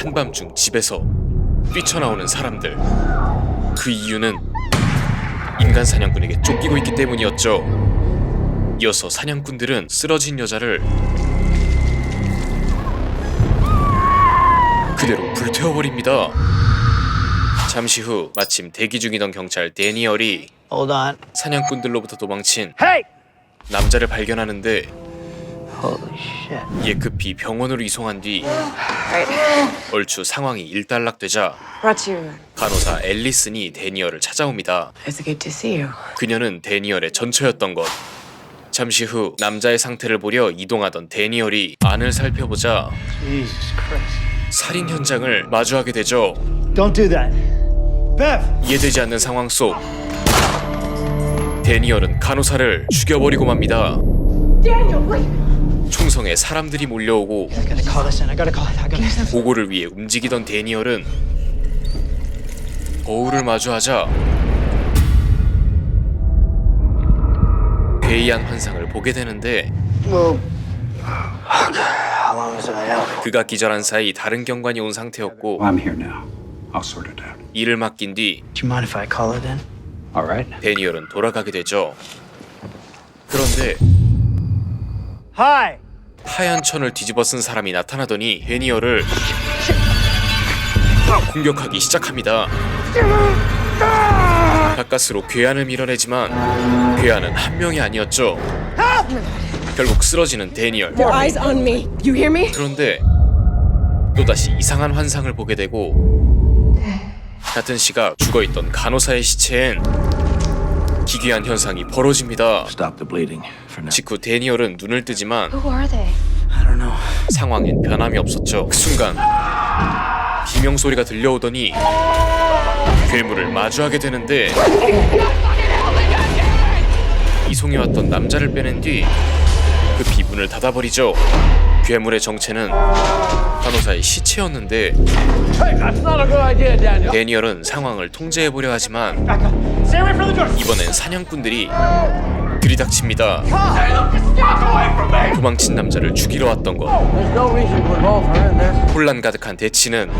한밤중 집에서 뛰쳐나오는 사람들. 그 이유는 인간 사냥꾼에게 쫓기고 있기 때문이었죠. 이어서 사냥꾼들은 쓰러진 여자를 그대로 불태워버립니다. 잠시 후 마침 대기 중이던 경찰 데니얼이 Hold on. 사냥꾼들로부터 도망친 Hey! 남자를 발견하는데 Holy shit. 이에 급히 병원으로 이송한 뒤 얼추 상황이 일단락되자 Brought you. 간호사 앨리슨이 데니얼을 찾아옵니다. It's good to see you. 그녀는 데니얼의 전처였던 것. 잠시 후 남자의 상태를 보려 이동하던 데니얼이 안을 살펴보자 Jesus Christ. 살인 현장을 마주하게 되죠. Don't do that. Bev! 이해되지 않는 상황 속 데니얼은 간호사를 죽여버리고 맙니다. 총성에 사람들이 몰려오고. 보고를 위해 움직이던 데니얼은 거울을 마주하자 괴이한 환상을 보게 되는데? 그가 기절한 사이 다른 경관이 온 상태였고 I'm here now. I'll sort it out. 이를 맡긴 뒤 Do you mind if I call it in? All right. 데니얼은 돌아가게 되죠. 그런데 Hi! 하얀 천을 뒤집어 쓴 사람이 나타나더니 데니얼을 공격하기 시작합니다. 가까스로 괴한을 밀어내지만 괴한은 한 명이 아니었죠. 결국 쓰러지는 데니얼. 그런데 또다시 이상한 환상을 보게 되고 같은 시각 죽어있던 간호사의 시체엔 기괴한 현상이 벌어집니다. 직후 데니얼은 눈을 뜨지만 Who are they? I don't know. 상황엔 변함이 없었죠. 그 순간 비명 소리가 들려오더니 괴물을 마주하게 되는데 이송해 왔던 남자를 빼낸 뒤 급히 문을 닫아버리죠. 괴물의 정체는 간호사의 시체였는데 데니얼은 상황을 통제해보려 하지만 이번엔 사냥꾼들이 들이닥칩니다. 도망친 남자를 죽이러 왔던 것. 혼란 가득한 대치는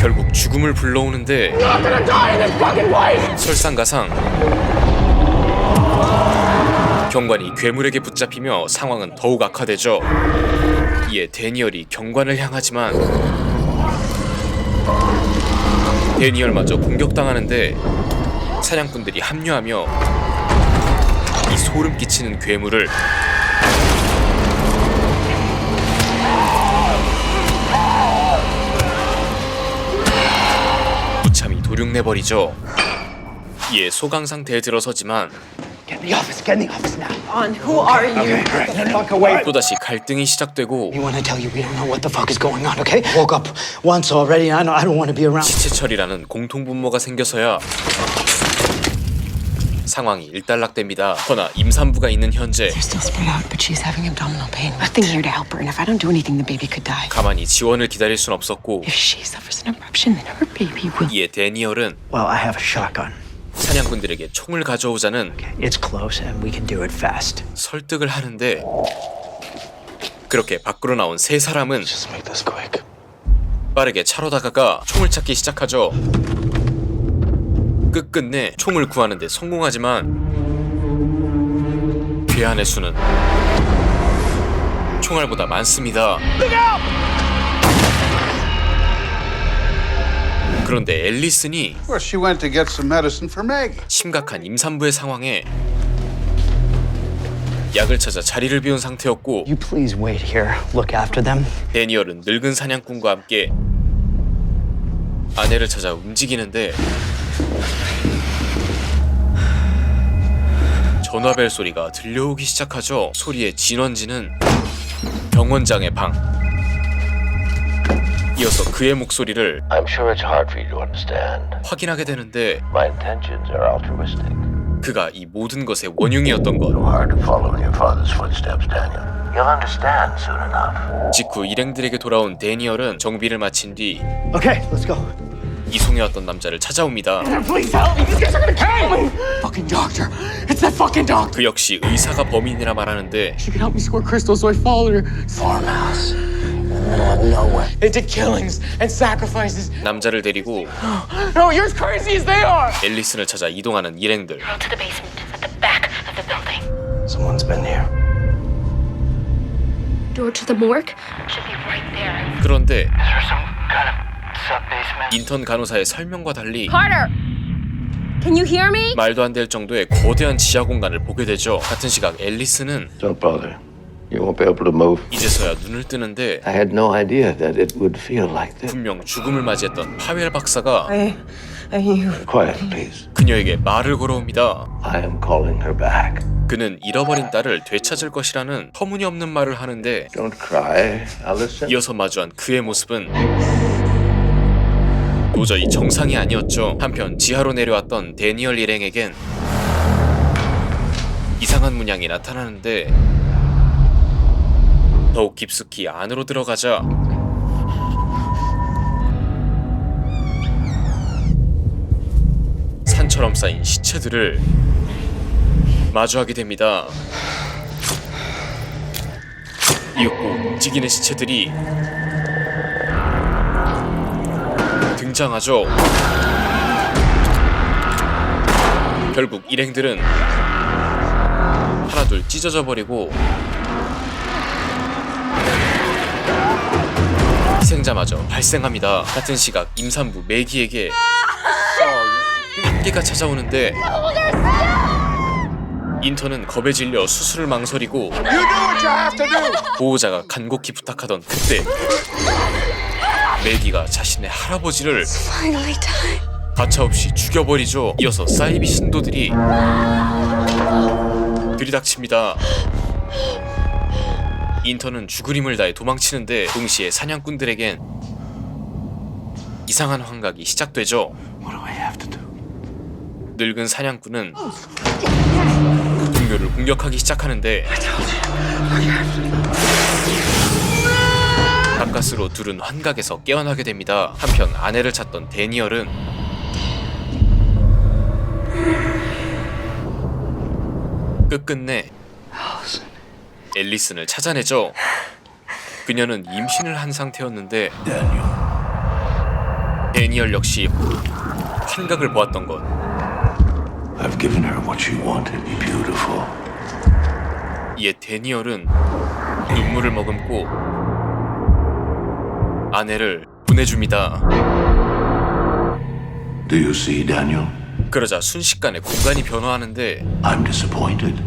결국 죽음을 불러오는데 설상가상 경관이 괴물에게 붙잡히며 상황은 더욱 악화되죠. 이에 데니얼이 경관을 향하지만 데니얼마저 공격당하는데 사냥꾼들이 합류하며 이 소름 끼치는 괴물을 무참히 도륙내버리죠. 이에 소강 상태에 들어서지만 Get in the office. Get in the office now. On. Who are you? Get the fuck away. 또다시 갈등이 시작되고 We want to tell you we don't know what the fuck is going on, okay? Woke up once already. I know I don't want to be around. 시체처리라는 공통분모가 생겨서야 상황이 일단락됩니다. 허나 임산부가 있는 현재 They're still spread out, but she's having abdominal pain. Nothing here to help her, and if I don't do anything, the baby could die. 가만히 지원을 기다릴 순 없었고 If she suffers an eruption, then her baby will. 이에 데니얼은 Well, I have a shotgun. 사냥꾼들에게 총을 가져오자는 It's close and we can do it fast. 설득을 하는데 그렇게 밖으로 나온 세 사람은 Just make this quick. 빠르게 차로 다가가 총을 찾기 시작하죠. 끝끝내 총을 구하는데 성공하지만 괴한의 수는 총알보다 많습니다. 그런데 앨리슨이 Well, she went to get some medicine for Maggie. 심각한 임산부의 상황에 약을 찾아 자리를 비운 상태였고 You please wait here. Look after them. 데니얼은 늙은 사냥꾼과 함께 아내를 찾아 움직이는데 전화벨 소리가 들려오기 시작하죠. 소리의 진원지는 병원장의 방. 이어서 그의 목소리를 I'm sure it's hard for you to understand. 확인하게 되는데 My intentions are altruistic. 그가 이 모든 것의 원흉이었던 것. Hard to follow in your father's footsteps, Daniel. You'll understand soon enough. 직후 일행들에게 돌아온 데니얼은 정비를 마친 뒤 Okay, let's go. 이송해왔던 남자를 찾아옵니다. Please help me. These guys are gonna kill me. Fucking doctor. It's that fucking doctor. 그 역시 의사가 범인이라 말하는데 They did killings and sacrifices. 남자를 데리고 No, you're as crazy as they are. 앨리슨을 찾아 이동하는 일행들. Go to the basement at the back of the building. Someone's been here. Door to the morgue should be right there. 그런데 Is there some kind of sub-basement? 인턴 간호사의 설명과 달리 Carter, can you hear me? 말도 안 될 정도의 거대한 지하 공간을 보게 되죠. 같은 시각 앨리스는 Don't bother. You won't be able to move. 이제서야 눈을 뜨는데 I had no idea that it would feel like this. 분명 죽음을 맞이했던 파웰 박사가 I, I, you. Quiet, please. 그녀에게 말을 걸어옵니다. I am calling her back. 그는 잃어버린 딸을 되찾을 것이라는 터무니없는 말을 하는데 Don't cry, Allison. 이어서 마주한 그의 모습은 도저히 정상이 아니었죠. 한편 지하로 내려왔던 데니얼 일행에겐 이상한 문양이 나타나는데 더욱 깊숙이 안으로 들어가자 산처럼 쌓인 시체들을 마주하게 됩니다. 이윽고 움직이는 시체들이 등장하죠. 결국 일행들은 하나둘 찢어져 버리고 희생자마저 발생합니다. 같은 시각 임산부 매기에게 한계가 찾아오는데 인턴은 겁에 질려 수술을 망설이고 보호자가 간곡히 부탁하던 그때 매기가 자신의 할아버지를 가차없이 죽여버리죠. 이어서 사이비 신도들이 들이닥칩니다. 인턴은 죽을 힘을 다해 도망치는데 동시에 사냥꾼들에겐 이상한 환각이 시작되죠. 늙은 사냥꾼은 동료를 공격하기 시작하는데 가까스로 둘은 환각에서 깨어나게 됩니다. 한편 아내를 찾던 데니얼은 끝끝내 앨리슨을 찾아내죠. 그녀는 임신을 한 상태였는데 데니얼 역시 환각을 보았던 것. I've given her what she wanted. Beautiful. 이에 데니얼은 눈물을 머금고 아내를 보내줍니다. Do you see, Daniel? 그러자 순식간에 공간이 변화하는데 I'm disappointed.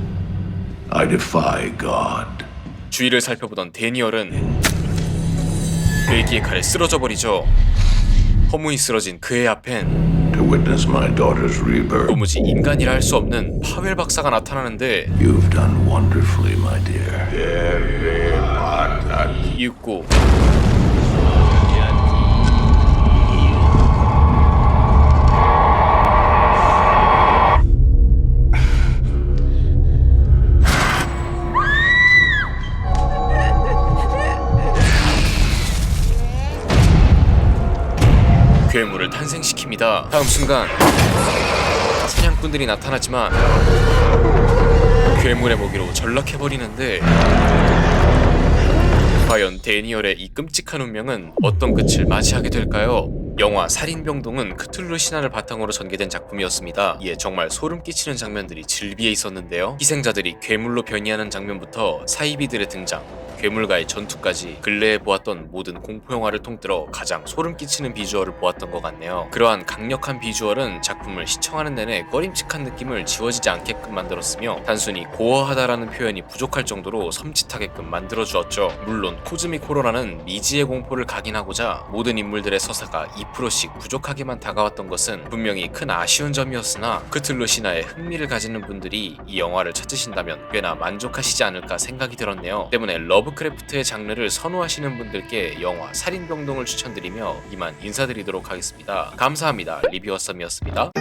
I defy God. 주위를 살펴보던 데니얼은 레이기의 칼에 쓰러져 버리죠. 허무히 쓰러진 그의 앞엔 To witness my daughter's rebirth. 도무지 인간이라 할 수 없는 파웰 박사가 나타나는데 You've done wonderfully, my dear. 이윽고 괴물을 탄생시킵니다. 다음 순간 사냥꾼들이 나타나지만 괴물의 먹이로 전락해버리는데 과연 데니얼의 이 끔찍한 운명은 어떤 끝을 맞이하게 될까요? 영화 살인병동은 크툴루 신화를 바탕으로 전개된 작품이었습니다. 이에 정말 소름 끼치는 장면들이 즐비해 있었는데요. 희생자들이 괴물로 변이하는 장면부터 사이비들의 등장, 괴물과의 전투까지 근래에 보았던 모든 공포 영화를 통틀어 가장 소름 끼치는 비주얼을 보았던 것 같네요. 그러한 강력한 비주얼은 작품을 시청하는 내내 꺼림칙한 느낌을 지워지지 않게끔 만들었으며 단순히 고어하다라는 표현이 부족할 정도로 섬찟하게끔 만들어주었죠. 물론 코즈믹 호러라는 미지의 공포를 각인하고자 모든 인물들의 서사가 2%씩 부족하게만 다가왔던 것은 분명히 큰 아쉬운 점이었으나 크틀루 신화에 흥미를 가지는 분들이 이 영화를 찾으신다면 꽤나 만족하시지 않을까 생각이 들었네요. 때문에 러브크래프트의 장르를 선호하시는 분들께 영화 살인병동을 추천드리며 이만 인사드리도록 하겠습니다. 감사합니다. 리뷰어썸이었습니다.